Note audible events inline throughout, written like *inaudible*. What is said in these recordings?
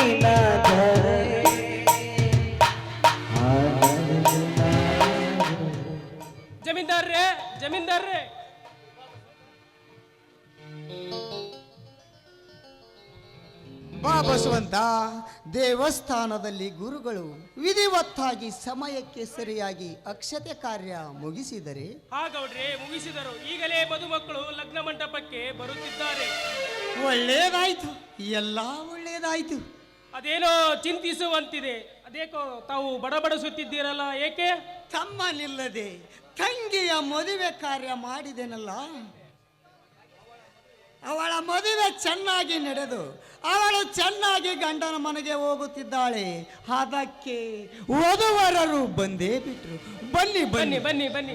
ನೀನಾದರೆ ಜಮೀನ್ದಾರ್ರೆ ಜಮೀನ್ದಾರ್ರೆ. ಬಾ ಬಸವಂತ ದೇವಸ್ಥಾನದಲ್ಲಿ ಗುರುಗಳು ವಿಧಿವತ್ತಾಗಿ ಸಮಯಕ್ಕೆ ಸರಿಯಾಗಿ ಅಕ್ಷತೆ ಕಾರ್ಯ ಮುಗಿಸಿದರೆ? ಹಾಗೌಡ್ರೆ ಮುಗಿಸಿದರು. ಈಗಲೇ ಮದುಮಕ್ಕಳು ಲಗ್ನ ಮಂಟಪಕ್ಕೆ ಬರುತ್ತಿದ್ದಾರೆ. ಒಳ್ಳೇದಾಯ್ತು ಎಲ್ಲ ಒಳ್ಳೇದಾಯ್ತು. ಅದೇನೋ ಚಿಂತಿಸುವಂತಿದೆ. ಅದೇಕೋ ತಾವು ಬಡಬಡಿಸುತ್ತಿದ್ದೀರಲ್ಲ ಏಕೆ? ತಮ್ಮನಿಲ್ಲದೆ ತಂಗಿಯ ಮದುವೆ ಕಾರ್ಯ ಮಾಡಿದೆನಲ್ಲ? ಅವಳ ಮದುವೆ ಚೆನ್ನಾಗಿ ನಡೆದು ಅವಳು ಚೆನ್ನಾಗಿ ಗಂಡನ ಮನೆಗೆ ಹೋಗುತ್ತಿದ್ದಾಳೆ. ಅದಕ್ಕೆ ವಧುವರರು ಬಂದೇ ಬಿಟ್ರು. ಬನ್ನಿ. ಬನ್ನಿ ಬನ್ನಿ ಬನ್ನಿ.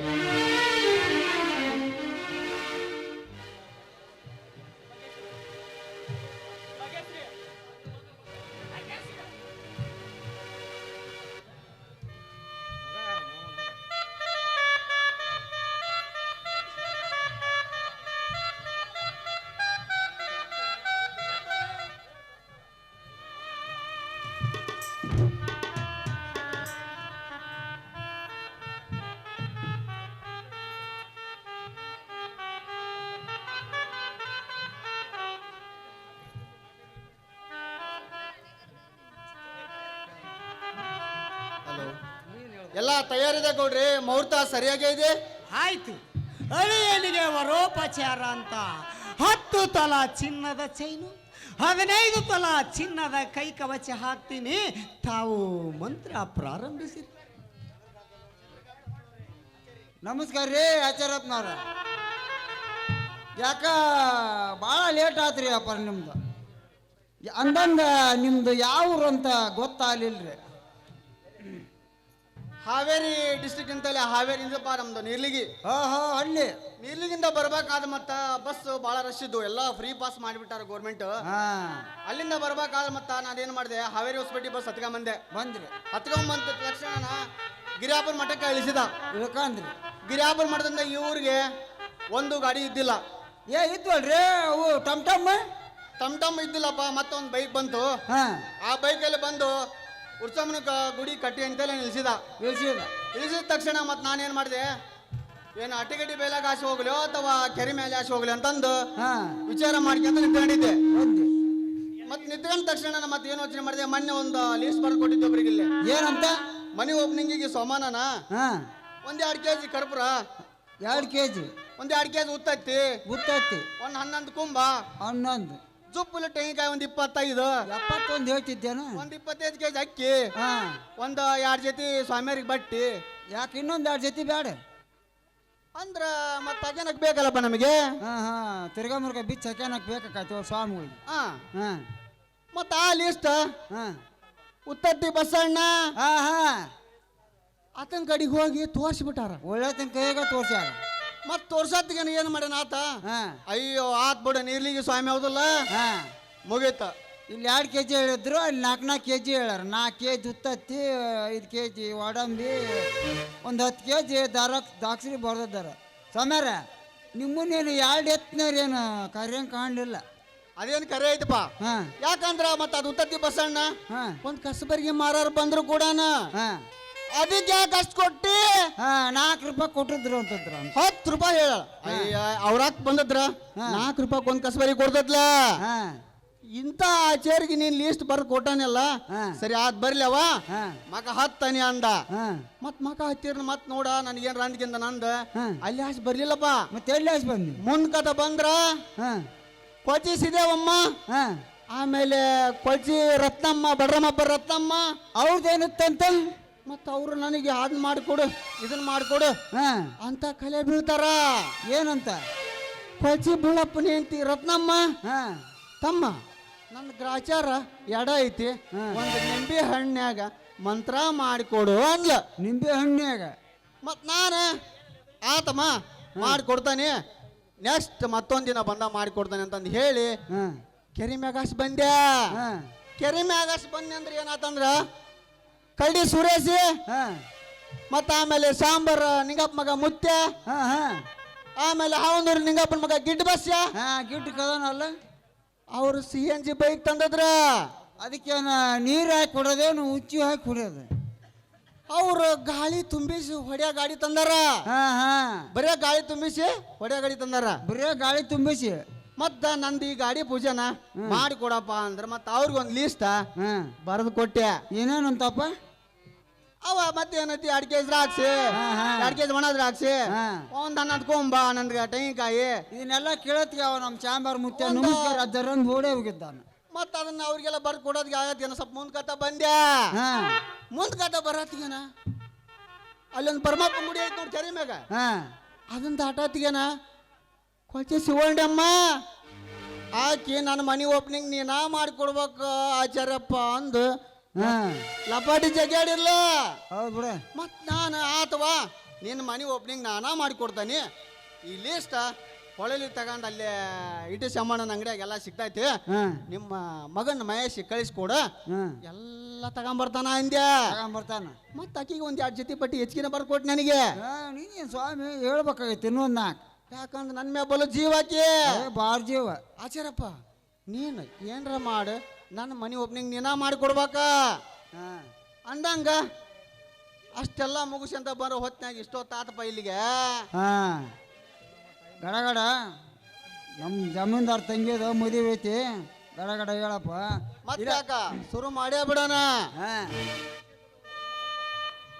ಎಲ್ಲ ತಯಾರಿದೆ ಗೌಡ್ರಿ ಮುಹೂರ್ತ ಸರಿಯಾಗೇ ಇದೆ? ಆಯ್ತು. ಅಳಿಯನಿಗೆ ವರೋಪಚಾರ ಅಂತ? ಹತ್ತು ತಲ ಚಿನ್ನದ ಚೈನು ಹದಿನೈದು ತಲ ಚಿನ್ನದ ಕೈ ಕವಚ ಹಾಕ್ತೀನಿ. ತಾವು ಮಂತ್ರ ಪ್ರಾರಂಭಿಸಿರಿ ನಮಸ್ಕಾರ ರೀ ಆಚಾರಪ್ಪನವ್ರ ಯಾಕ ಭಾಳ ಲೇಟ್ ಆತ್ರಿ ಅಪ್ಪ ನಿಮ್ದು? ಅಂದಂಗ ನಿಮ್ದು ಯಾವ ಊರು ಅಂತ ಗೊತ್ತಾಗಲಿಲ್ರಿ. ಹಾವೇರಿ ಡಿಸ್ಟ್ರಿಕ್ಟ್ ಅಂತಲೇ ಹಾವೇರಿ ಬಾ ನಮ್ದು ನೀರ್ಲಿಗಿ. ಹಾ ಹಾ ಹಳ್ಳಿ ನೀರ್ಲಿಗಿಂದ ಬರ್ಬೇಕಾದ ಮತ್ತ ಬಸ್ ಬಹಳ ರಶ್ ಇದ್ದು ಎಲ್ಲ ಫ್ರೀ ಪಾಸ್ ಮಾಡಿಬಿಟ್ಟಾರ ಗೌರ್ಮೆಂಟ್ ಅಲ್ಲಿಂದ ಬರ್ಬೇಕಾದ ಮತ್ತ ನಾನೇನ್ ಮಾಡಿದೆ ಹಾವೇರಿ ಹೊಸಪೇಟೆ ಬಸ್ ಹತ್ಕೊಂಬಂದೆ. ಬಂದ್ರಿ. ಹತ್ಕೊಂಬಂದ ತಕ್ಷಣ ಗಿರಿಯಾಪುರ ಮಠಕ್ಕೆ ಇಳಿಸಿದ. ಇಳ್ಕಂದ್ರಿ. ಗಿರಿಯಾಪುರ ಮಠದಿಂದ ಈ ಊರಿಗೆ ಒಂದು ಗಾಡಿ ಇದ್ದಿಲ್ಲ. ಏ ಇದ್ವಲ್ರಿ? ಅವು ಟಮ್ ಟಮ್? ಟಮ್ ಟಮ್ ಇದ್ದಿಲ್ಲಪ್ಪ ಮತ್ತೊಂದು ಬೈಕ್ ಬಂತು. ಆ ಬೈಕಲ್ಲಿ ಬಂದು ಉರ್ಸಮ್ಮನ ಗುಡಿ ಕಟ್ಟಿ ಅಂತೇಳಿ ನಿಲ್ಸಿದ. ನಿಲ್ಸಿದ. ನಿಲ್ಸಿದ ತಕ್ಷಣ ಮತ್ತೆ ನಾನೇನ್ ಮಾಡಿದೆ? ಏನು ಅಟ್ಟಿಗಟ್ಟಿ ಬೇಲಾಗ ಆಸೆ ಹೋಗ್ಲಿ ಅಥವಾ ಕೆರೆ ಮೇಲೆ ಆಸೆ ಹೋಗ್ಲಿ ಅಂತಂದು ವಿಚಾರ ಮಾಡ್ಕೊಂತ ನಿಂತ್ಕೊಂಡಿದ್ದೆ. ಮತ್ತೆ ನಿಂತ್ಕೊಂಡ ತಕ್ಷಣ ಮತ್ತೆ ಏನು ಯೋಚನೆ ಮಾಡಿದೆ? ಮೊನ್ನೆ ಒಂದು ಲೀಸ್ಟ್ ಬರ್ದು ಕೊಟ್ಟಿದ್ದೆ ಒಬ್ರಿಗೆ ಇಲ್ಲಿ. ಏನಂತ? ಮನೆ ಓಪನಿಂಗಿಗೆ ಸಮಾನನ. ಒಂದ್ ಎರಡು ಕೆ ಜಿ ಕರ್ಪೂರ. ಎರಡು ಕೆಜಿ ಒಂದ್ ಎರಡು ಕೆ ಜಿ ಉತ್ತತ್ತಿ ಉತ್ತತ್ತಿ ಒಂದ್ ಹನ್ನೊಂದು ಕುಂಬ. ಹನ್ನೊಂದು. ಜುಪ್ಪುಲು ತೆಂಗಿನಕಾಯಿ ಒಂದ್ ಇಪ್ಪತ್ತೈದು. ಎಪ್ಪತ್ತೊಂದು ಹೇಳ್ತಿದ್ದೇನ? ಒಂದ್ ಇಪ್ಪತ್ತೈದು ಕೆಜಿ ಅಕ್ಕಿ ಒಂದ್ ಎರಡ್ ಜೊತೆ ಸ್ವಾಮಿಯರಿಗೆ ಬಟ್ಟಿ. ಯಾಕೆ ಇನ್ನೊಂದು ಎರಡು ಜೊತೆ ಬೇಡ ಅಂದ್ರ ಮತ್ತ ಅಜನಕ್ ಬೇಕಲ್ಲಪ್ಪ ನಮಗೆ? ಹಾ ಹಾ. ತಿರ್ಗಾ ಮುರ್ಗ ಬಿಚ್ಚ ಹಾಕ್ಯಾನಕ್ ಬೇಕಾಯ್ತು ಸ್ವಾಮಿ ಸ್ವಾಮಿಗಳಿಗೆ. ಹಾ. ಹಾ. ಮತ್ತ ಆ ಲಿಸ್ಟ್ ಹಾ. ಉತ್ತತ್ತಿ ಬಸಣ್ಣ. ಹಾ ಹಾ. ಆತನ ಕಡೆಗೆ ಹೋಗಿ ತೋರ್ಸ್ಬಿಟ್ಟಾರ. ಒಳ್ಳೆ ತನ ಕೈಯಾಗ ತೋರ್ಸ್ಯಾರ. ಮತ್ ತೋರ್ಸತ್ತಿಗೇನು ಏನು ಮಾಡ್ಯಾನ ಆತ? ಹಾ. ಅಯ್ಯೋ ಆತ್ ಬಿಡ ನೀರ್ಲಿಗೆ ಸ್ವಾಮಿ ಹೌದಲ್ಲ? ಹಾ. ಮುಗೀತ. ಇಲ್ಲಿ ಎರಡು ಕೆ ಜಿ ಹೇಳಿದ್ರು ಅಲ್ಲಿ ನಾಲ್ಕು ನಾಲ್ಕು ಕೆ ಜಿ ಹೇಳ್ಯಾರ. ನಾಲ್ಕು ಕೆ ಜಿ ಉತ್ತತ್ತಿ ಐದು ಕೆ ಜಿ ಒಡಂಬಿ ಒಂದು ಹತ್ತು ಕೆ ಜಿ ದಾರ ದಾಕ್ಷರಿ ಬರ್ದಿದ್ದಾರೆ. ಸ್ವಾಮ್ಯಾರ ನಿಮ್ಮನ್ನೇನು ಎರಡು ಎತ್ತನೇರೇನು ಕಾರ್ಯಂಗೆ ಕಾಣಲಿಲ್ಲ. ಅದೇನ್ ಕರೆ ಐತಪ್ಪ? ಹಾಂ. ಯಾಕಂದ್ರ ಮತ್ತ ಅದು ಉತ್ತತ್ತಿ ಬಸಣ್ಣ? ಹಾಂ. ಒಂದ್ ಕಸಬರಿಗೆ ಮಾರಾರು ಬಂದ್ರು ಕೂಡ ಹಾ. ಅದಕ್ಕೆ ಯಾಕೆ ಅಷ್ಟು ಕೊಟ್ಟಿ ಹಾ ನಾಲ್ಕು ರೂಪಾಯಿ ಕೊಟ್ಟಿದ್ರು ಅಂತಂದ್ರ ಅವ್ನು. ಹತ್ತು ರೂಪಾಯಿ ಹೇಳ. ಅವ್ರಾಕ್ ಬಂದದ್ರ. ನಾಲ್ಕು ರೂಪಾಯಿ ಒಂದ್ ಕಸಬರಿ ಕೊಡ್ತದ್ಲ ಹಾ. ಇಂಥ ಆಚಾರಿಗೆ ನೀನ್ ಲೀಸ್ಟ್ ಬರ್ದು ಕೊಟ್ಟಾನಲ್ಲ? ಹಾ. ಸರಿ ಆದ್ ಬರ್ಲಿ ಅವ ಹಾ. ಮಗ ಹತ್ತನಿ ಅಂದ. ಹಾ. ಮತ್ ಮಗ ಹತ್ತಿರ ಮತ್ ನೋಡ ನನಗೇನ್ ರಂದ್ಕಿಂದ ನಂದ? ಹಾ. ಅಲ್ಲಿ ಅಷ್ಟು ಬರ್ಲಿಲ್ಲಪ್ಪ. ಮತ್ತೆ ಎಲ್ಲಿ ಆಸ್ ಬಂದಿ ಮುಂದ್ ಕಥ ಬಂದ್ರ? ಹಾ. ಕೊಚಿಸಿದೇವಮ್ಮ? ಹಾ. ಆಮೇಲೆ ಕೊಚ್ಚಿ ರತ್ನಮ್ಮ ಬಡ್ರಮ್ಮಬ್ಬ ರತ್ನಮ್ಮ. ಅವ್ರದ್ದೇನಿತ್ತಂತ ಮತ್ತ ಅವರು ನನಗೆ ಅದ್ ಮಾಡಿಕೊಡು ಇದನ್ನ ಮಾಡಿಕೊಡು ಹಾ. ಅಂತ ಕಲೆ ಬೀಳ್ತಾರ. ಏನಂತ? ಕೊಚ್ಚಿ ಬೀಳಪ್ಪನಿ ಅಂತಿ ರತ್ನಮ್ಮ ಹಾ. ತಮ್ಮ ನನ್ನ ಗ್ರಾಚಾರ ಎಡ ಐತಿ ಒಂದು ನಿಂಬೆ ಹಣ್ಣಾಗ ಮಂತ್ರ ಮಾಡಿಕೊಡು ಅಂದ್ಲ. ನಿಂಬೆ ಹಣ್ಣ್ಯಾಗ? ಮತ್ ನಾನು ಆತಮ್ಮ ಮಾಡಿಕೊಡ್ತಾನೆ ನೆಕ್ಸ್ಟ್ ಮತ್ತೊಂದು ದಿನ ಬಂದ ಮಾಡಿಕೊಡ್ತಾನೆ ಅಂತಂದು ಹೇಳಿ ಹಾ. ಕೆರೆ ಮ್ಯಾಗಾಸ್ ಬಂದ್ಯಾ? ಹಾ. ಕೆರೆ ಮ್ಯಾಗಾಸ್ ಬಂದೆ ಅಂದ್ರೆ ಏನಾತಂದ್ರ ಕಳ್ಳಿ ಸುರೇಶಿ ಹಾ. ಮತ್ತ ಆಮೇಲೆ ಸಾಂಬಾರ ನಿಂಗಪ್ಪ ಮಗ ಮುತ್ಯ ಹಾ ಹಾ. ಆಮೇಲೆ ಹಾವಂದೂರು ನಿಂಗಪ್ಪನ ಮಗ ಗಿಡ್ ಬಸ್ಯ. ಹಾ ಗಿಟ್ಟು ಕದನಲ್ಲ ಅವರು ಸಿ ಎನ್ ಜಿ ಬೈಕ್ ತಂದದ್ರ. ಅದಕ್ಕೆ ನೀರು ಹಾಕಿ ಕೊಡೋದೇನು ಉಚ್ಚಿ ಹಾಕಿ ಕುಡಿಯೋದು ಅವರು ಗಾಳಿ ತುಂಬಿಸಿ ಹೊಡೆಯ ಗಾಡಿ ತಂದಾರ. ಹಾ ಹಾ. ಬರೇ ಗಾಳಿ ತುಂಬಿಸಿ ಹೊಡೆಯ ಗಾಡಿ ತಂದಾರ. ಬರೀ ಗಾಳಿ ತುಂಬಿಸಿ. ಮತ್ತ ನಂದು ಈ ಗಾಡಿ ಪೂಜೆನ ಮಾಡಿ ಕೊಡಪ್ಪ ಅಂದ್ರ ಮತ್ತ ಅವ್ರಿಗೆ ಒಂದು ಲೀಸ್ಟ್ ಹಾ ಬರೆದು ಕೊಟ್ಟೆ. ಏನೇನು ಅಂತಪ್ಪ ಅವ ಮತ್ತೆ ಏನೈತಿ? ಎರಡು ಕೆಜಿ ದ್ರಾಕ್ಷಿ. ಹಾ, ಹಾ. ಎರಡು ಕೆಜಿ ಒಣ ದ್ರಾಕ್ಷಿ. ಹಾ. ಒಂದ್ ಹನ್ನೊಂದು ಕೊಂಬ ನನ್ಗೆ ತೆಂಗಿನಕಾಯಿ ಇದನ್ನೆಲ್ಲ ಕೇಳತ್ಗೆ ಅವ ನಮ್ಮ ಚಾಂಬಾರ್ ಮುತ್ಯ ನಮಸ್ಕಾರ ಅದರನ್ ಓಡೇ ಹೋಗಿದ್ದಾನೆ. ಮತ್ತ ಅದನ್ನ ಅವ್ರಿಗೆಲ್ಲ ಬರ್ದು ಕೊಡೋದ್ಗೆ ಆಗತ್ತೇನ ಸ್ವಲ್ಪ ಮುಂದ್ ಕತ ಬಂದ್ಯಾ? ಹಾ. ಮುಂದ್ ಕತ ಬರತ್ತಿಗೇನ ಅಲ್ಲೊಂದು ಪರಮಾತ್ಮ ಮುಡಿ ಐತಿ ನೋಡಿ ಚರಿ ಮ್ಯಾಗ. ಹಾ. ಅದನ್ನ ದಾಟತ್ತಿಗೇನ ಕೊಚ್ಚೆ ಶಿವಣ್ಣಮ್ಮ ಆಕಿ ನನ್ನ ಮನಿ ಓಪನಿಂಗ್ ನೀನ ಮಾಡಿಕೊಡ್ಬೇಕು ಆಚಾರ್ಯಪ್ಪ ಅಂದು ಹಾ. ಲಪಾಟಿ ಜಗ್ಯಾಡಿರ್ಲ ಹೌದು ಬಿಡ. ಮತ್ ನಾನು ಆತವಾ ನಿನ್ನ ಮನೆ ಓಪನಿಂಗ್ ನಾನಾ ಮಾಡಿಕೊಡ್ತಾನೆ. ಈ ಲೀಸ್ಟ್ ಹೊಳಲಿ ತಗೊಂಡು ಅಲ್ಲೇ ಇಟ್ಟು ಶಮ್ಮಣ್ಣನ ಅಂಗಡಿಯಾಗ ಎಲ್ಲ ಸಿಗ್ತೈತಿ. ಹಾ. ನಿಮ್ಮ ಮಗನ ಮಹೇಶ್ ಕಳಿಸ್ಕೊಡ. ಹಾ. ಎಲ್ಲ ತಗೊಂಬರ್ತಾನ ಅಂದ್ಯ? ತಗೊಂಬರ್ತಾನ. ಮತ್ತೆ ಆಕಿಗೆ ಒಂದು ಎರಡು ಜೊತೆ ಪಟ್ಟಿ ಹೆಚ್ಚಿಗೆ ಬರ್ಕೊಟ್ ನನಗೆ. ನೀನೇನು ಸ್ವಾಮಿ ಹೇಳ್ಬೇಕಾಗೈತಿ ಇನ್ನೊಂದು ನಾಲ್ಕು ಯಾಕಂದ್ರೆ ನನ್ನ ಮೇಲೆ ಬಲು ಜೀವಾಕಿ ಏ ಬಾರ್ ಜೀವ. ಆಚಾರಪ್ಪ ನೀನು ಏನ್ರ ಮಾಡು ನನ್ನ ಮನೆ ಒಬ್ನಿಗೆ ನೀನ ಮಾಡಿಕೊಡ್ಬೇಕ? ಹಾ. ಅಂದಂಗ ಅಷ್ಟೆಲ್ಲ ಮುಗಿಸಂತ ಬರೋ ಬರೋ ಇಷ್ಟೋ ಇಷ್ಟೊತ್ತಾತಪ್ಪ ಇಲ್ಲಿಗೆ. ಹಾಂ. ಗಡ ಗಡ. ನಮ್ಮ ಜಮೀನ್ದಾರ್ ತಂಗಿದ ಮದುವೆ ಐತಿ. ಗಡ ಗಡ ಹೇಳಪ್ಪ. ಮತ್ತೆ ಯಾಕ? ಶುರು ಮಾಡೇ ಬಿಡೋಣ.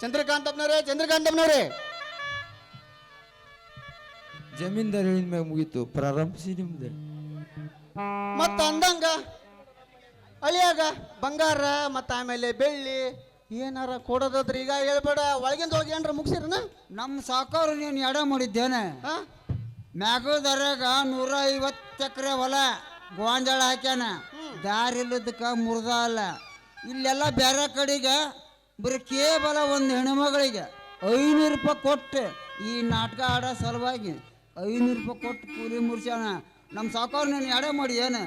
ಚಂದ್ರಕಾಂತ ಅಪ್ಪನವ್ರೆ ಚಂದ್ರಕಾಂತ ಅಪ್ಪನವ್ರೆ ಜಮೀನ್ದಾರ್ ಹೇಳಿದ ಮ್ಯಾಗ ಮುಗೀತು. ಪ್ರಾರಂಭಿಸಿ ನಿಮ್ದು. ಮತ್ತೆ ಅಂದಂಗ ಅಳಿಯಾಗ ಬಂಗಾರ ಮತ್ತ ಆಮೇಲೆ ಬೆಳ್ಳಿ ಏನಾರ ಕೊಡೋದಾದ್ರೆ ಈಗ ಹೇಳ್ಬೇಡ ಒಳಗಿಂದ ಹೋಗಿ ಏನ್ರ ಮುಗಿಸಿರನ? ನಮ್ಮ ಸಾಕೋರು ನೀನು ಎಡ ಮಾಡಿದ್ದೇನೆ. ಹಾಂ ಮ್ಯಾಗೋದರಾಗ ನೂರ ಐವತ್ತು ಎಕರೆ ಹೊಲ ಗೋಂಜಾಳ ಹಾಕ್ಯಾನ. ದಾರಿ ಇಲ್ಲದಕ್ಕೆ ಮುರ್ದ ಅಲ್ಲ. ಇಲ್ಲೆಲ್ಲ ಬೇರೆ ಕಡೆಗೆ ಬರೀ ಕೇವಲ ಒಂದು ಹೆಣ್ಮಗಳಿಗೆ ಐನೂರು ರೂಪಾಯಿ ಕೊಟ್ಟು ಈ ನಾಟಕ ಆಡೋ ಸಲುವಾಗಿ ಐನೂರು ರೂಪಾಯಿ ಕೊಟ್ಟು ಕೂಲಿ ಮುರ್ಸ್ಯಾನ. ನಮ್ಮ ಸಾಕೋರು ನೀನು ಎಡೆ ಮಾಡಿ ಏನು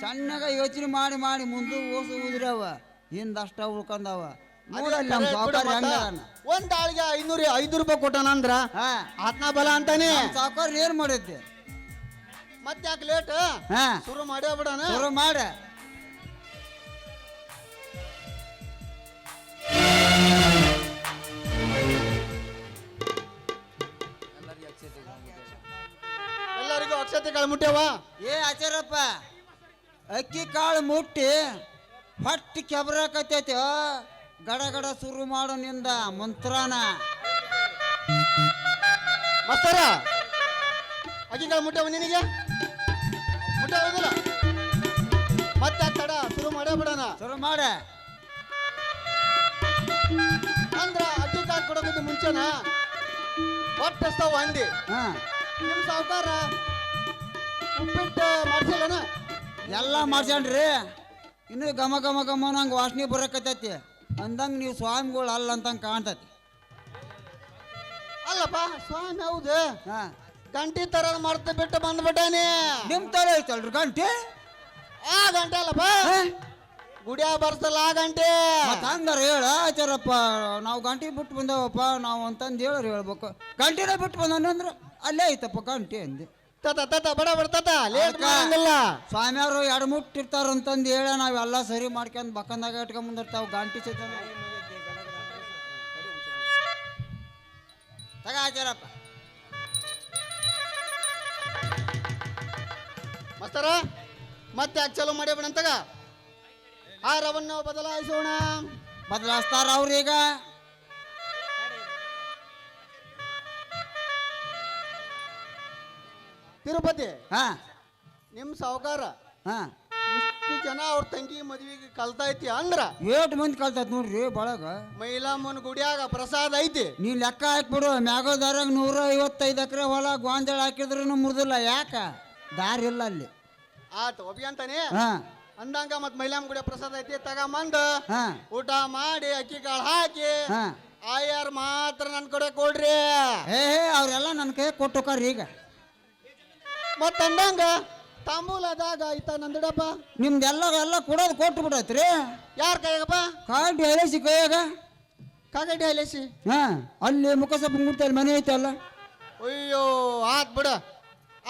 ಸಣ್ಣಗ ಯೋಚನೆ ಮಾಡಿ ಮಾಡಿ ಮುಂದೆ ಓಸು ಉದ್ರವ. ಹಿಂದಷ್ಟ ಉಳ್ಕೊಂಡವ. ನೋಡಲ್ಲಿ ನಮ್ಮ ಹೆಂಗ ಒಂದ್ ಆಳಿಗೆ ಐನೂರ ಐದು ರೂಪಾಯಿ ಕೊಟ್ಟನಂದ್ರ ಹಾ. ಆತ್ನ ಬಲ ಅಂತಾನೆ. ಸಾಕೋರು ಏನ್ ಮಾಡೈತಿ? ಮತ್ತೆ ಯಾಕೆ ಲೇಟ್ ಹಾ. ಶುರು ಮಾಡೇ ಬಿಡೋಣ. ಶುರು ಮಾಡ. ಎಲ್ಲರಿಗೂ ಅಕ್ಷತೆ ಮುಟ್ಟ್ಯಾವ ಏ ಆಚಾರಪ್ಪ. ಅಕ್ಕಿ ಕಾಳು ಮುಟ್ಟಿ ಹೊಟ್ಟಿ ಕೆಬ್ರಾಕತ್ತೈತಿ. ಗಡ ಗಡ ಶುರು ಮಾಡು ನಿಂದ ಮಂತ್ರಾನ. ಮಸ್ತರ ಅಕ್ಕಿ ಕಾಳು ಮುಟ್ಟವ ನಿನಗೆ? ಮುಟ್ಟೋದಿಲ್ಲ ಮತ್ತೆ ತಡ ಶುರು ಮಾಡೇ ಬಿಡೋಣ. ಶುರು ಮಾಡ. ಅಂದ್ರ ಅಕ್ಕಿ ಕಾಳು ಕೊಡೋದಕ್ಕೆ ಮುಂಚೆನ? ಒಟ್ಟಸ್ತಾವ ಅಂದಿ ಹಾ. ನಿಮ್ ಸಾವುಕಾರ ಉಪ್ಪಿಟ್ಟು ಮಾಡ್ಸಿಲ್ಲನ? ಎಲ್ಲ ಮಾಡ್ಸ್ಯಾನ್ರಿ. ಇನ್ನು ಘಮ ಘಮ ಗಮ ನಂಗೆ ವಾಸನೆ ಬರಕತ್ತೈತಿ. ಅಂದಂಗೆ ನೀವು ಸ್ವಾಮಿಗಳು ಅಲ್ಲ ಅಂತಂಗೆ ಕಾಣ್ತೈತಿ. ಅಲ್ಲಪ್ಪ ಸ್ವಾಮಿ ಹೌದು. ಹಾ. ಗಂಟಿ ತರ ಮರ್ತು ಬಿಟ್ಟು ಬಂದ್ಬಿಟ್ಟಾನೆ. ನಿಮ್ಮ ತರ ಐತಲ್ರಿ ಗಂಟೆ? ಆ ಗಂಟೆ ಅಲ್ಲಪ್ಪ? ಗುಡಿಯ ಬರ್ಸಲ್ಲ ಆ ಗಂಟೆ. ಹಂಗಾರ ಹೇಳ ಆಚಾರಪ್ಪ ನಾವು ಗಂಟಿ ಬಿಟ್ಟು ಬಂದೇವಪ್ಪ ನಾವು ಅಂತಂದು ಹೇಳೋರು ಹೇಳ್ಬೇಕು. ಗಂಟಿನ ಬಿಟ್ಟು ಬಂದಾನಂದ್ರ ಅಲ್ಲೇ ಐತಪ್ಪ ಗಂಟೆ ಅಂದೆ. ತತ ತಾತ ಬಡ ಬಡ ತತ ಲೇಟ್ ಅದಕ್ಕ ಮಾಡಂಗಿಲ್ಲ. ಸ್ವಾಮಿಯವರು ಎರಡು ಮುಟ್ಟಿರ್ತಾರಂತಂದು ಹೇಳ ನಾವೆಲ್ಲ ಸರಿ ಮಾಡ್ಕೊಂಡು ಬಕ್ಕಂದಾಗ ಇಟ್ಕೊಂಬಂದಿರ್ತಾವ. ಗಂಟಿ ಸಹಿತ ತಗ ಆಚಾರಪ್ಪ ಮಸ್ತರ ಮತ್ತೆ ಯಾಕೆ ಚಲೋ ಆ ಆಹಾರವನ್ನು ಬದಲಾಯಿಸೋಣ. ಬದಲಾಯಿಸ್ತಾರ ಅವ್ರೀಗ ತಿರುಪತಿ. ಹಾ. ನಿಮ್ ಸಾವುಕಾರ. ಹಾ. ಇಷ್ಟು ಜನ ಅವ್ರ ತಂಗಿ ಮದ್ವಿಗೆ ಕಲ್ತೈತಿ ಅಂದ್ರ ಏಟ್ ಮಂದಿ ಕಲ್ತೈತ್ ನೋಡ್ರಿ ಬಳಗ. ಮೈಲಾಮನ್ ಗುಡಿಯಾಗ ಪ್ರಸಾದ ಐತಿ. ನೀ ಲೆಕ್ಕ ಹಾಕ್ಬಿಡು ಮ್ಯಾಗೋದಾರಾಗ ನೂರ ಐವತ್ತೈದು ಎಕರೆ ಹೊಲ ಗೋಂಜಾಳ ಹಾಕಿದ್ರು ಮುರಿದಿಲ್ಲ. ಯಾಕ? ದಾರಿ ಇಲ್ಲ ಅಲ್ಲಿ. ಆತ ಒಬ್ಬಿ ಅಂತಾನೆ? ಹಾ. ಅಂದಂಗ ಮತ್ ಮೈಲಾಮ್ ಗುಡಿಯ ಪ್ರಸಾದ ಐತಿ. ತಗೊಂಬಂದ ಹಾ. ಊಟ ಮಾಡಿ ಅಕ್ಕಿ ಕಾಳು ಹಾಕಿ ಹಾ. ಆಯಾರ್ ಮಾತ್ರ ನನ್ ಕಡೆ ಕೊಡ್ರಿ. ಏ ಹೇ ಅವರೆಲ್ಲ ನನ್ನ ಕೈ ಕೊಟ್ಟೋಕಾರ ಈಗ ಮತ್ ಅಂದಂಗ ತಾಂಬೂಲದಾಗ ಐತ ನಂದಿಡಪ್ಪ. ನಿಮ್ದೆಲ್ಲ ಎಲ್ಲ ಕೊಡೋದು ಕೊಟ್ಟು ಬಿಡತ್ರಿ. ಯಾರ ಕೈಗಪ್ಪ ಕಾಗಡಿ ಹೈಲೇಸಿ ಕೈಯಾಗ. ಕಾಗಡಿ ಹೈಲೇಸಿ? ಹಾ ಅಲ್ಲಿ ಮುಖಸ ಮುಟ್ತಲ್ಲಿ ಮನೆ ಐತಲ್ಲ ಅಯ್ಯೋ ಆತ್ ಬಿಡ.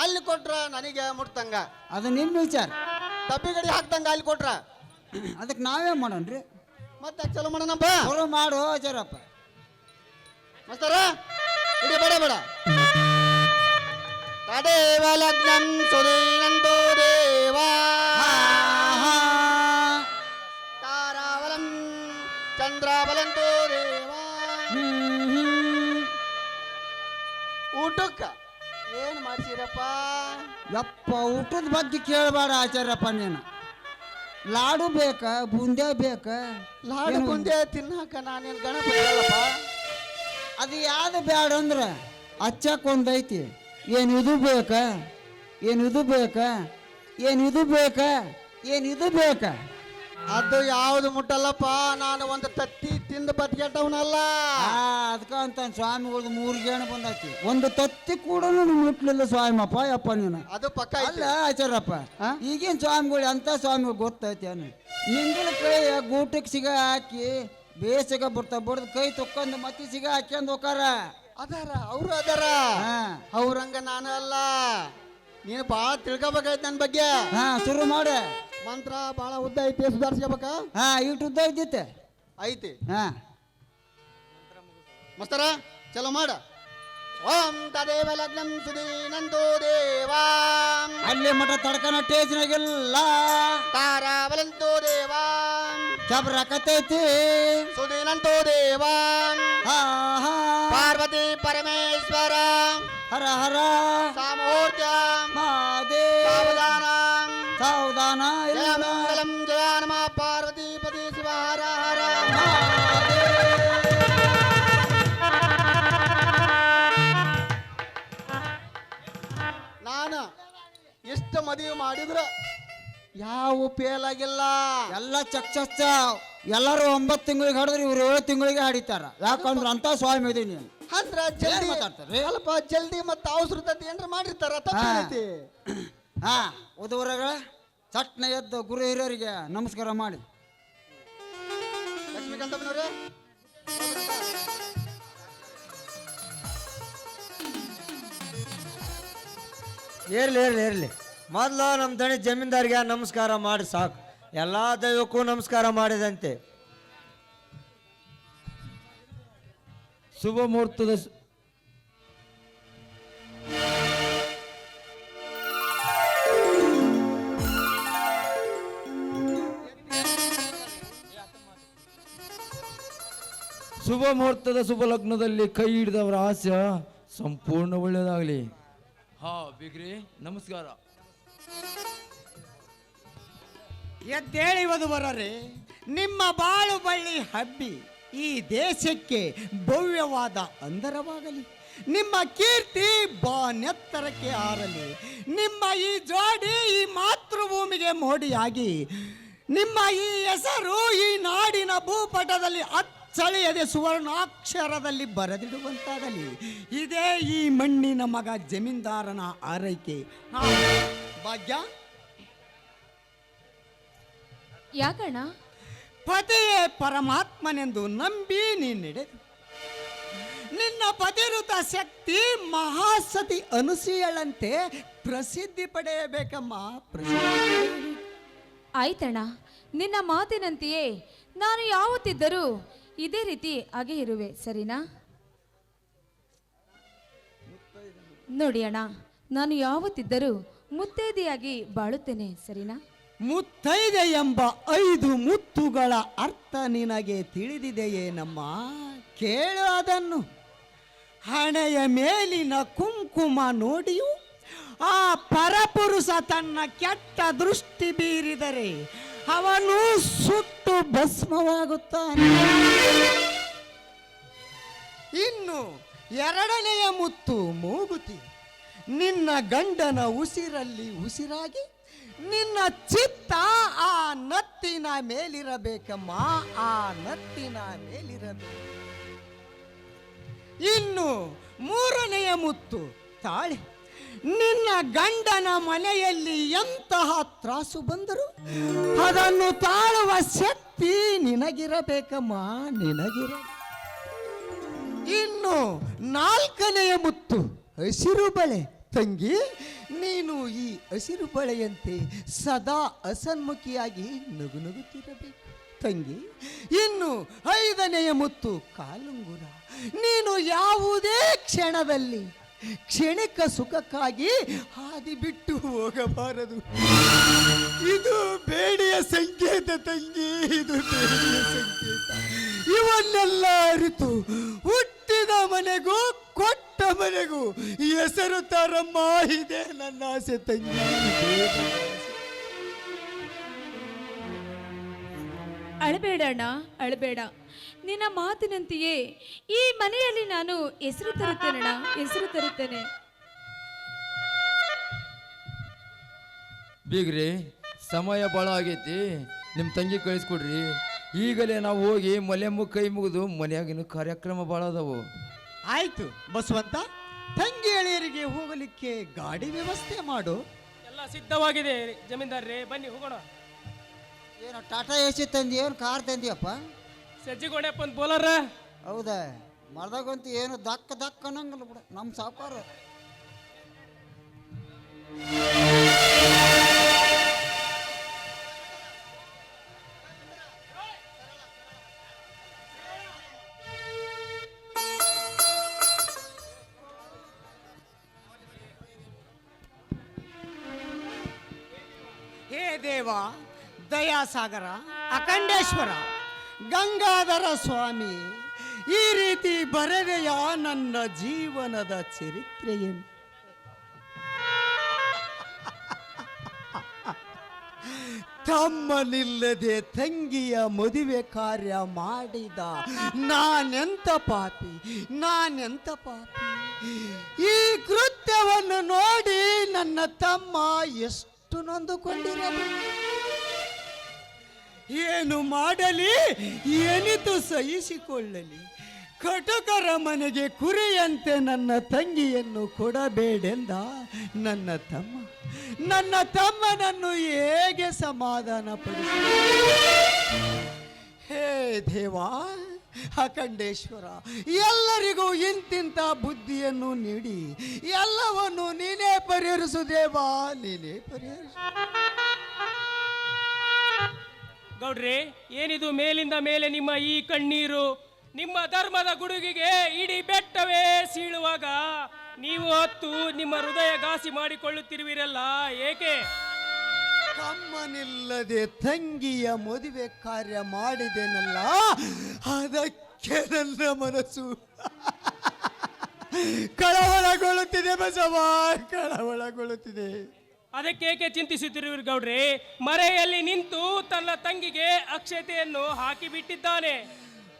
ಅಲ್ಲಿ ಕೊಟ್ರ ನನಗೆ ಮುಟ್ತಂಗ. ಅದು ನಿಮ್ಮ ವಿಚಾರ. ಡಬ್ಬಿಗಡಿ ಹಾಕ್ತಂಗ ಅಲ್ಲಿ ಕೊಟ್ರ. ಅದಕ್ಕೆ ನಾವೇ ಮಾಡೋಣ್ರಿ? ಮತ್ತೆ ಚಲೋ ಮಾಡೋಣಪ್ಪ. ಚಲೋ ಮಾಡು ಆಚಾರಪ್ಪ ಮಸ್ತಾರ ಇಡೀ ಬೇಡ ಬೇಡ. ಲಗ್ನಂ ಸುದೀನಂದೋ ದೇವಾ. ತಾರಾವಲಂ ಚಂದ್ರಾವಲಂತೋ ದೇವಾ. ಊಟಕ್ಕ ಏನು ಮಾಡ್ಸಿರಪ್ಪ? ಯಪ್ಪ ಊಟದ ಬಗ್ಗೆ ಕೇಳಬಾರ ಆಚಾರ್ಯಪ್ಪ ನೀನು. ಲಾಡು ಬೇಕ ಬುಂದೆ ಬೇಕ? ಲಾಡು? ಮುಂದೆ ತಿನ್ನಾಕ ನಾನೇನು ಗಣಪತಿ ಅಲ್ಲಪ್ಪ? ಅದು ಯಾವ್ದು ಬೇಡ ಅಂದ್ರೆ ಅಚ್ಚಕ್ಕೊಂದೈತಿ ಏನು ಇದು ಬೇಕ? ಏನು ಇದು ಬೇಕಾ? ಏನು ಇದು ಬೇಕ? ಏನು ಇದು ಬೇಕ? ಅದು ಯಾವ್ದು ಮುಟ್ಟಲ್ಲಪ್ಪ? ನಾನು ಒಂದು ತತ್ತಿ ತಿಂದು ಬದ್ಗೆಟ್ಟವನಲ್ಲ ಅದಕ್ಕ ಅಂತ ಸ್ವಾಮಿಗಳ್ದು ಮೂರು ಜನ ಬಂದೈತಿ ಒಂದು ತತ್ತಿ ಕೂಡ ಮುಟ್ಲಿಲ್ಲ ಸ್ವಾಮಿಪ್ಪ ಅಪ್ಪ ನೀನು. ಅದು ಪಕ್ಕ ಅಲ್ಲ ಆಚಾರಪ್ಪ ಈಗಿನ ಸ್ವಾಮಿಗಳು ಅಂತ ಸ್ವಾಮಿಗಳು ಗೊತ್ತೈತಿ ಅನ್ನ ನಿಂಗಿನ ಕೈ ಗೂಟಕ್ಕೆ ಸಿಗ ಹಾಕಿ ಬೇಸಿಗೆ ಬರ್ತಾ ಬಡ್ದು ಕೈ ತೊಕ್ಕೊಂಡು ಮತ್ತೆ ಸಿಗ ಹಾಕ್ಯಂದು ಹೋಕಾರ. ಅದಾರ ಅವರು ಅದಾರ ಹಾ. ಅವ್ರಂಗ ನಾನು ಅಲ್ಲ. ನೀನು ಭಾಳ ತಿಳ್ಕೊಬೇಕಾಯ್ತು ನನ್ನ ಬಗ್ಗೆ. ಹಾ ಶುರು ಮಾಡು. ಮಂತ್ರ ಭಾಳ ಉದ್ದ ಐತಿ ಸುಧಾರಿಸ್ಕೋಬೇಕ? ಹಾ ಇಟ್ಟು ಉದ್ದ ಐತಿ ಐತಿ. ಹಾ. ಮಸ್ತರ ಚಲೋ ಮಾಡ. ಓಂ ತದೇವ ಲಗ್ನಂ ಸುದೀನಂದೋ ದೇವಾ ಅಲ್ಲಿ ಮಠ ತಡ್ಕನ ಟೇಜ್ನಾಗಿಲ್ಲ ತಾರಾವಲಂತೋ ದೇವಾ ಚಬ್ರಕತೈತಿ ಸುದೀನಂತೋ ದೇವಾ ಹಾ ಹಾ ಪಾರ್ವತಿ ಪರಮೇಶ್ವರ ಹರ ಹರ ಸಾಮೂರ್ತ್ಯ ಮಾದೇ ಸಾವಧಾನ ಸಾವಧಾನ ಜಯ ಇಲ್ಲ ಮದುವೆ ಮಾಡಿದ್ರ ಯಾವ ಫೇಲ್ ಆಗಿಲ್ಲ. ಎಲ್ಲ ಚಕ್ ಚಚ್ಚ ಎಲ್ಲರೂ ಒಂಬತ್ತು ತಿಂಗಳಿಗೆ ಹಾಡಿದ್ರೆ ಇವ್ರು ಏಳು ತಿಂಗಳಿಗೆ ಹಾಡಿತಾರ. ಯಾಕಂದ್ರೆ ಅಂತ ಸ್ವಾಮಿ ಇದೀನಿ ನೀನು. ಅಂದ್ರ ಜಲ್ದಿ ಮಾತಾಡ್ತಾರೆ? ಅಲ್ಪ ಜಲ್ದಿ ಮತ್ತೆ ಅವಸರದ ಏನ್ರ ಮಾಡಿರ್ತಾರ? ಹಾ. ತಪ್ಪೈತಿ ಹಾ ಉದವರಗಳ ಚಟ್ನ ಎದ್ದು ಗುರು ಹಿರಿಯರಿಗೆ ನಮಸ್ಕಾರ ಮಾಡಿ. ಲಕ್ಷ್ಮೀಕಾಂತಪ್ಪನವ್ರೆ ಏರ್ಲಿ ಏರ್ಲಿ ಇರ್ಲಿ ಮೊದಲು ನಮ್ಮ ದಣಿ ಜಮೀನ್ದಾರಿಗೆ ನಮಸ್ಕಾರ ಮಾಡಿ ಸಾಕು. ಎಲ್ಲ ದೈವಕ್ಕೂ ನಮಸ್ಕಾರ ಮಾಡಿದಂತೆ. ಶುಭ ಮುಹೂರ್ತದ ಶುಭ ಮುಹೂರ್ತದ ಶುಭ ಲಗ್ನದಲ್ಲಿ ಕೈ ಹಿಡಿದವರ ಆಸೆ ಸಂಪೂರ್ಣ ಒಳ್ಳೆಯದಾಗಲಿ. ಹಾ ಬಿಗ್ರಿ ನಮಸ್ಕಾರ. ಎದ್ದೇಳಿ ವಧುವರರೆ ನಿಮ್ಮ ಬಾಳು ಬಳ್ಳಿ ಹಬ್ಬಿ ಈ ದೇಶಕ್ಕೆ ಭವ್ಯವಾದ ಅಂದರವಾಗಲಿ ನಿಮ್ಮ ಕೀರ್ತಿ ಬಾನೆತ್ತರಕ್ಕೆ ಆರಲಿ ನಿಮ್ಮ ಈ ಜೋಡಿ ಈ ಮಾತೃಭೂಮಿಗೆ ಮೋಡಿಯಾಗಿ, ನಿಮ್ಮ ಈ ಹೆಸರು ಈ ನಾಡಿನ ಭೂಪಟದಲ್ಲಿ ಅಚ್ಚಳಿಯದೆ ಸುವರ್ಣಾಕ್ಷರದಲ್ಲಿ ಬರೆದಿಡುವಂತಾಗಲಿ, ಇದೇ ಈ ಮಣ್ಣಿನ ಮಗ ಜಮೀನ್ದಾರನ ಆರೈಕೆ ಭಾಗ್ಯ? ಯಾಕಣ್ಣ? ಪತಿಯೇ ಪರಮಾತ್ಮನೆಂದು ನಂಬಿ ನೀ ನಿನ್ನ ಪತಿರುತ ಶಕ್ತಿ ಮಹಾಸತಿ ಅನುಸೂಯಳಂತೆ ಪ್ರಸಿದ್ಧಿ ಪಡೆಯಬೇಕಮ್ಮ ಆಯ್ತಣ್ಣ ನಿನ್ನ ಮಾತಿನಂತೆಯೇ ನಾನು ಯಾವತ್ತಿದ್ದರೂ ಇದೇ ರೀತಿ ಹಾಗೆ ಇರುವೆ ಸರಿನಾ? ನೋಡಿ ಅಣ್ಣ ನಾನು ಯಾವತ್ತಿದ್ದರೂ ಮುತ್ತೈದೆಯಾಗಿ ಬಾಳುತ್ತೇನೆ, ಸರಿನಾ? ಮುತ್ತೈದೆ ಎಂಬ ಐದು ಮುತ್ತುಗಳ ಅರ್ಥ ನಿನಗೆ ತಿಳಿದಿದೆಯೇ ನಮ್ಮ? ಕೇಳು ಅದನ್ನು. ಹಣೆಯ ಮೇಲಿನ ಕುಂಕುಮ ನೋಡಿಯೂ ಆ ಪರಪುರುಷ ತನ್ನ ಕೆಟ್ಟ ದೃಷ್ಟಿ ಬೀರಿದರೆ ಅವನು ಸುಟ್ಟು ಭಸ್ಮವಾಗುತ್ತಾನೆ. ಇನ್ನು ಎರಡನೆಯ ಮುತ್ತು ಮೂಗುತಿ. ನಿನ್ನ ಗಂಡನ ಉಸಿರಲ್ಲಿ ಉಸಿರಾಗಿ, ನಿನ್ನ ಚಿತ್ತ ಆ ನತ್ತಿನ ಮೇಲಿರಬೇಕಮ್ಮ, ಆ ನತ್ತಿನ ಮೇಲಿರಬೇಕು. ಇನ್ನು ಮೂರನೆಯ ಮುತ್ತು ತಾಳೆ. ನಿನ್ನ ಗಂಡನ ಮನೆಯಲ್ಲಿ ಎಂತಹ ತ್ರಾಸು ಬಂದರು ಅದನ್ನು ತಾಳುವ ಶಕ್ತಿ ನಿನಗಿರಬೇಕಮ್ಮ, ನಿನಗಿರ. ಇನ್ನು ನಾಲ್ಕನೆಯ ಮುತ್ತು, ಹಸಿರು ಬಳೆ. ತಂಗಿ, ನೀನು ಈ ಹಸಿರು ಬಳೆಯಂತೆ ಸದಾ ಅಸನ್ಮುಖಿಯಾಗಿ ನಗು ನಗುತ್ತಿರಬೇಕು ತಂಗಿ, ಇನ್ನು ಐದನೆಯ ಮುತ್ತು ಕಾಲುಂಗುರ. ನೀನು ಯಾವುದೇ ಕ್ಷಣದಲ್ಲಿ ಕ್ಷಣಿಕ ಸುಖಕ್ಕಾಗಿ ಹಾದಿ ಬಿಟ್ಟು ಹೋಗಬಾರದು. ಇದು ಬೇಡಿಯ ಸಂಕೇತ ತಂಗಿ, ಇದು ಬೇಡಿಯ ಸಂಕೇತ. ಇವನ್ನೆಲ್ಲ ಅರಿತು ಹುಟ್ಟಿದ ಮನೆಗೂ ಕೊಟ್ಟ ಮನೆಗೂ ಹೆಸರು ತರಮ್ಮ ಇದೆ ನನ್ನ ಆಸೆ ತಂಗಿ. ಅಳಬೇಡ ಅಣ್ಣ ಅಳಬೇಡ. ನಿನ್ನ ಮಾತಿನಂತೆಯೇ ಈ ಮನೆಯಲ್ಲಿ ನಾನು ಹೆಸರು ತರುತ್ತೇನೆ ಹೆಸರು ತರುತ್ತೇನೆ. ಬೀಗ್ರಿ ಸಮಯ ಭಾಳ ಆಗೈತಿ ನಿಮ್ಮ ತಂಗಿ ಕಳಿಸ್ಕೊಡ್ರಿ. ಈಗಲೇ ನಾವು ಹೋಗಿ ಮಲೆ ಮುಖ ಕೈ ಮುಗಿದು ಮನೆಯಾಗಿನ ಕಾರ್ಯಕ್ರಮ ಭಾಳ ಅದಾವು. ಆಯ್ತು ಬಸವಂತ ತಂಗಿ ಎಳೆಯರಿಗೆ ಹೋಗಲಿಕ್ಕೆ ಗಾಡಿ ವ್ಯವಸ್ಥೆ ಮಾಡು. ಎಲ್ಲ ಸಿದ್ಧವಾಗಿದೆ. ಜಮೀನ್ದಾರ್ರೆ ಬನ್ನಿ ಹೋಗೋಣ. ಏನು ಟಾಟಾ ಎ ಸಿ ತಂದಿ ಏನು ಕಾರ್ ತಂದಿಯಪ್ಪ? ಸಜ್ಜಿಗೋಣಪ್ಪ ಒಂದು ಬೋಲರ ಹೌದಾ? ಮರ್ದಾಗಂತೂ ಏನು ದಕ್ಕ ದಕ್ಕ ಅನ್ನಂಗಿಲ್ಲ ಬಿಡ ನಮ್ಮ ಸಾವುಕಾರ. ದೇವ, ದಯಾಸಾಗರ, ಅಖಂಡೇಶ್ವರ, ಗಂಗಾಧರ ಸ್ವಾಮಿ, ಈ ರೀತಿ ಬರೆದೆಯ ನನ್ನ ಜೀವನದ ಚರಿತ್ರೆಯನ್ನು *laughs* ತಮ್ಮನಿಲ್ಲದೆ ತಂಗಿಯ ಮದುವೆ ಕಾರ್ಯ ಮಾಡಿದ ನಾನೆಂತ ಪಾಪಿ ನಾನೆಂತ ಪಾಪಿ? ಈ ಕೃತ್ಯವನ್ನು ನೋಡಿ ನನ್ನ ತಮ್ಮ ಎಷ್ಟು ನೊಂದುಕೊಂಡಿರಬೇಕು ಏನು ಮಾಡಲಿ? ಏನಿತು ಸಹಿಸಿಕೊಳ್ಳಲಿ? ಕಟಕರ ಮನೆಗೆ ಕುರಿಯಂತೆ ನನ್ನ ತಂಗಿಯನ್ನು ಕೊಡಬೇಡೆಂದ ನನ್ನ ತಮ್ಮ. ನನ್ನ ತಮ್ಮನನ್ನು ಹೇಗೆ ಸಮಾಧಾನ ಪಡಿಸ ಹೇ ದೇವಾ! ಅಖಂಡೇಶ್ವರ ಎಲ್ಲರಿಗೂ ಇಂತಿಂತ ಬುದ್ಧಿಯನ್ನು ನೀಡಿ, ಎಲ್ಲವನ್ನು ನೀನೇ ಪರಿಹರಿಸು ದೇವಾ, ನೀನೇ ಪರಿಹರಿಸು. ಗೌಡ್ರೆ, ಏನಿದು ಮೇಲಿಂದ ಮೇಲೆ ನಿಮ್ಮ ಈ ಕಣ್ಣೀರು? ನಿಮ್ಮ ಧರ್ಮದ ಗುಡುಗಿಗೆ ಇಡೀ ಬೆಟ್ಟವೇ ಸೀಳುವಾಗ, ನೀವು ಹೊತ್ತು ನಿಮ್ಮ ಹೃದಯ ಘಾಸಿ ಮಾಡಿಕೊಳ್ಳುತ್ತಿರುವಿರಲ್ಲ, ಏಕೆ? ತಮ್ಮನಿಲ್ಲದೆ ತಂಗಿಯ ಮದುವೆ ಕಾರ್ಯ ಮಾಡಿದೆನಲ್ಲ ಅದಕ್ಕೆ ನನ್ನ ಮನಸ್ಸು. ಕಳವಳಗೊಳ್ಳುತ್ತಿದೆ ಬಸವ ಕಳವಳಗೊಳ್ಳುತ್ತಿದೆ. ಅದಕ್ಕೇಕೆ ಚಿಂತಿಸುತ್ತಿರುವರು ಗೌಡ್ರಿ? ಮರೆಯಲ್ಲಿ ನಿಂತು ತನ್ನ ತಂಗಿಗೆ ಅಕ್ಷತೆಯನ್ನು ಹಾಕಿಬಿಟ್ಟಿದ್ದಾನೆ.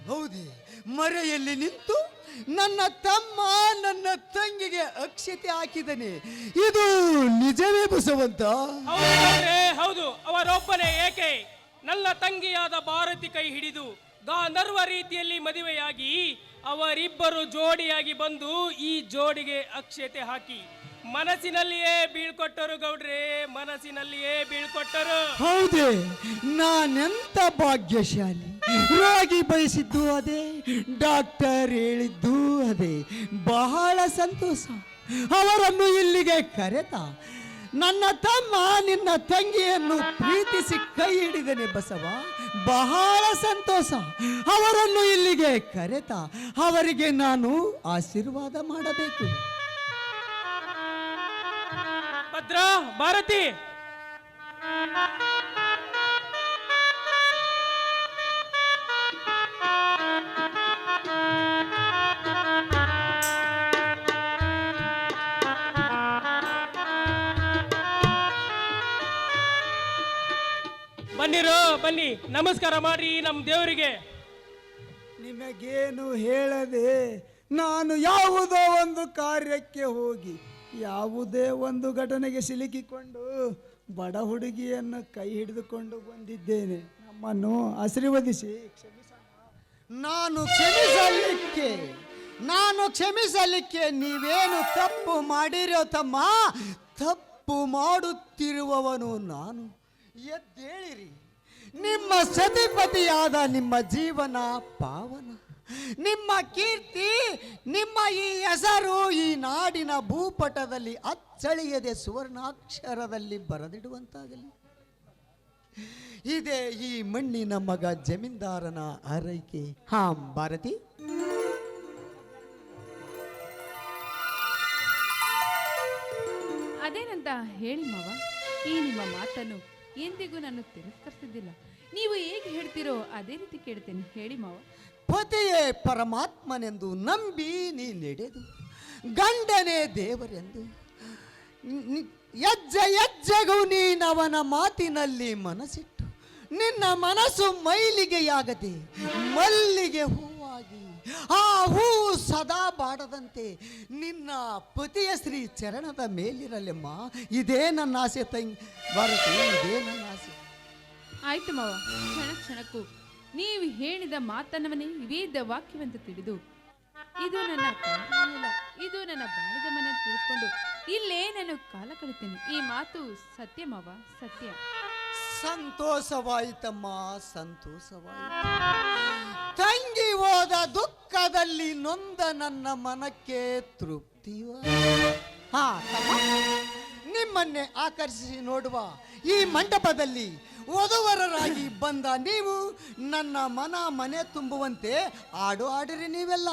ಹೌದೇ ಮರೆಯಲ್ಲಿ ನಿಂತು ನನ್ನ ತಮ್ಮ ನನ್ನ ತಂಗಿಗೆ ಅಕ್ಷತೆ ಹಾಕಿದನೆ. ಇದು ನಿಜವೇ ಬಸವಂತ? ಹೌದು. ಅವರೊಬ್ಬನೇ ಏಕೆ? ನನ್ನ ತಂಗಿಯಾದ ಭಾರತಿ ಕೈ ಹಿಡಿದು ಗಾಂಧರ್ವ ರೀತಿಯಲ್ಲಿ ಮದುವೆಯಾಗಿ ಅವರಿಬ್ಬರು ಜೋಡಿಯಾಗಿ ಬಂದು ಈ ಜೋಡಿಗೆ ಅಕ್ಷತೆ ಹಾಕಿ. ಮನಸ್ಸಿನಲ್ಲಿಯೇ ಬೀಳ್ಕೊಟ್ಟರು ಗೌಡ್ರಿ, ಮನಸ್ಸಿನಲ್ಲಿಯೇ ಬೀಳ್ಕೊಟ್ಟರು. ಹೌದೇ, ನಾನೆಂತ ಭಾಗ್ಯಶಾಲಿ? ರೋಗಿ ಬಯಸಿದ್ದು ಅದೇ, ಡಾಕ್ಟರ್ ಹೇಳಿದ್ದು ಅದೇ. ಬಹಳ ಸಂತೋಷ. ಅವರನ್ನು ಇಲ್ಲಿಗೆ ಕರೆತ. ನನ್ನ ತಮ್ಮ ನಿನ್ನ ತಂಗಿಯನ್ನು ಪ್ರೀತಿಸಿ ಕೈ ಹಿಡಿದನೆ ಬಸವ. ಬಹಳ ಸಂತೋಷ. ಅವರನ್ನು ಇಲ್ಲಿಗೆ ಕರೆತ. ಅವರಿಗೆ ನಾನು ಆಶೀರ್ವಾದ ಮಾಡಬೇಕು. ಭದ್ರಾ ಭಾರತಿ. ಬನ್ನಿರೋ, ಬನ್ನಿ. ನಮಸ್ಕಾರ ಮಾಡ್ರಿ ನಮ್ಮ ದೇವರಿಗೆ. ನಿಮಗೇನು ಹೇಳದೆ ನಾನು ಯಾವುದೋ ಒಂದು ಕಾರ್ಯಕ್ಕೆ ಹೋಗಿ ಯಾವುದೇ ಒಂದು ಘಟನೆಗೆ ಸಿಲುಕಿಕೊಂಡು ಬಡ ಹುಡುಗಿಯನ್ನು ಕೈ ಹಿಡಿದುಕೊಂಡು ಬಂದಿದ್ದೇನೆ. ನಮ್ಮನ್ನು ಆಶೀರ್ವದಿಸಿ ನಾನು ಕ್ಷಮಿಸಲಿಕ್ಕೆ ನಾನು ಕ್ಷಮಿಸಲಿಕ್ಕೆ ನೀವೇನು ತಪ್ಪು ಮಾಡಿರೋ ತಮ್ಮ? ತಪ್ಪು ಮಾಡುತ್ತಿರುವವನು ನಾನು. ಎದ್ದೇಳಿರಿ. ನಿಮ್ಮ ಸತಿಪತಿಯಾದ ನಿಮ್ಮ ಜೀವನ ಪಾವನ. ನಿಮ್ಮ ಕೀರ್ತಿ, ನಿಮ್ಮ ಈ ಹೆಸರು ಈ ನಾಡಿನ ಭೂಪಟದಲ್ಲಿ ಅಚ್ಚಳಿಯದೆ ಸುವರ್ಣಾಕ್ಷರದಲ್ಲಿ ಬರೆದಿಡುವಂತಾಗಲಿ. ಇದೇ ಈ ಮಣ್ಣಿನ ಮಗ ಜಮೀನ್ದಾರನ ಆರೈಕೆ. ಹಾಂ, ಭಾರತಿ. ಅದೇನಂತ ಹೇಳಿ ಮಾವ, ಈ ನಿಮ್ಮ ಮಾತನ್ನು ಎಂದಿಗೂ ನಾನು ತಿರಸ್ಕರಿಸಿದ್ದಿಲ್ಲ. ನೀವು ಹೇಗೆ ಹೇಳ್ತೀರೋ ಅದೇ ರೀತಿ ಕೇಳ್ತೇನೆ. ಹೇಳಿ ಮಾವ. ಪತಿಯೇ ಪರಮಾತ್ಮನೆಂದು ನಂಬಿ ನೀ ನಡೆದು, ಗಂಡನೇ ದೇವರೆಂದು. ಯಜ್ಜ ಯಜ್ಜಗೂ ನೀನವನ ಮಾತಿನಲ್ಲಿ ಮನಸ್ಸಿಟ್ಟು ನಿನ್ನ ಮನಸ್ಸು ಮೈಲಿಗೆಯಾಗದೆ ಮಲ್ಲಿಗೆ ಹೂವಾಗಿ, ಆ ಹೂ ಸದಾ ಬಾಡದಂತೆ ನಿನ್ನ ಪತಿಯ ಶ್ರೀ ಚರಣದ ಮೇಲಿರಲೆಮ್ಮ ಇದೇ ನನ್ನ ಆಸೆ ತಂಗಿ, ಬರುತ್ತೆ, ಇದೇ ನನ್ನ ಆಸೆ. ಆಯ್ತು ಮಾವ, ಕ್ಷಣ ಕ್ಷಣಕ್ಕೂ. ನೀವು ಹೇಳಿದ ಮಾತನ್ನವನೇ ವೇದ ವಾಕ್ಯವೆಂದು ತಿಳಿದು, ಇದು ನನ್ನ ಇದು ನನ್ನ ಬಾಳಿದ ಮನ ತಿಳಿದುಕೊಂಡು ಇಲ್ಲೇ ನಾನು ಕಾಲ ಕಳಿತೇನೆ. ಈ ಮಾತು ಸತ್ಯಮವ? ಸತ್ಯ. ಸಂತೋಷವಾಯಿತಮ್ಮ, ಸಂತೋಷವಾಯಿತು. ತಂಗಿ ಹೋದ ದುಃಖದಲ್ಲಿ ನೊಂದ ನನ್ನ ಮನಕ್ಕೆ ತೃಪ್ತಿವ ಹಾ ನಿಮ್ಮನ್ನೇ ಆಕರ್ಷಿಸಿ ನೋಡುವ ಈ ಮಂಟಪದಲ್ಲಿ ವಧುವರರಾಗಿ ಬಂದ ನೀವು ನನ್ನ ಮನ ಮನೆ ತುಂಬುವಂತೆ ಹಾಡು ಹಾಡಿರಿ ನೀವೆಲ್ಲ.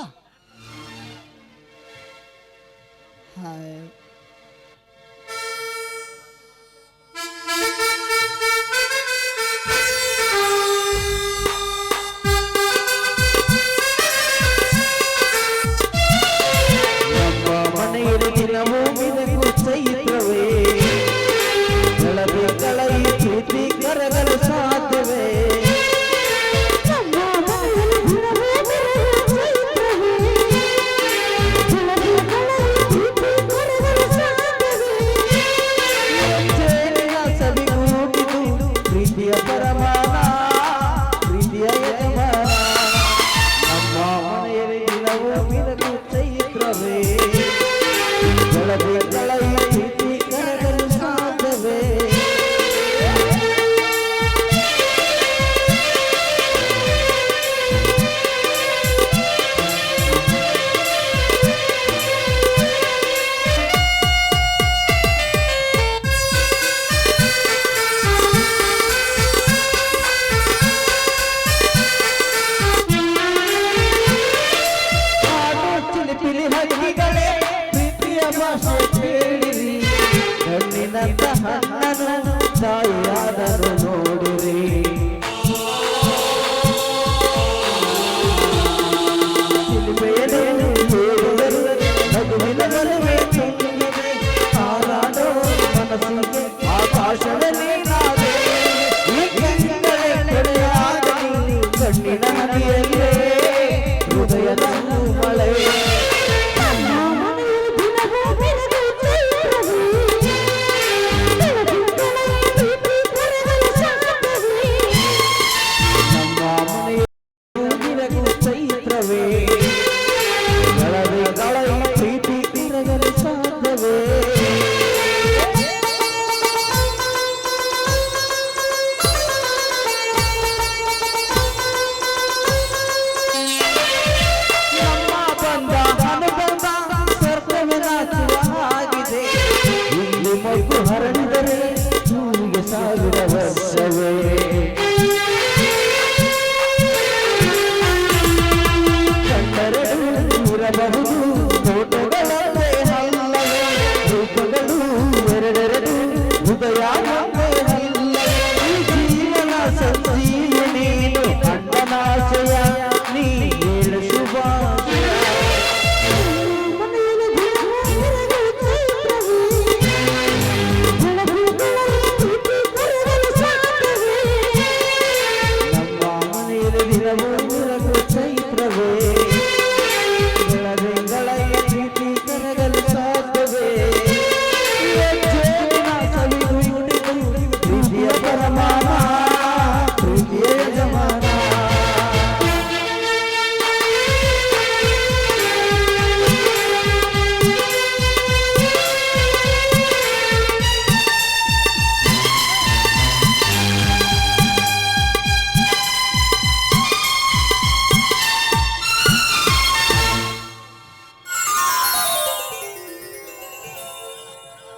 ভক্তি গান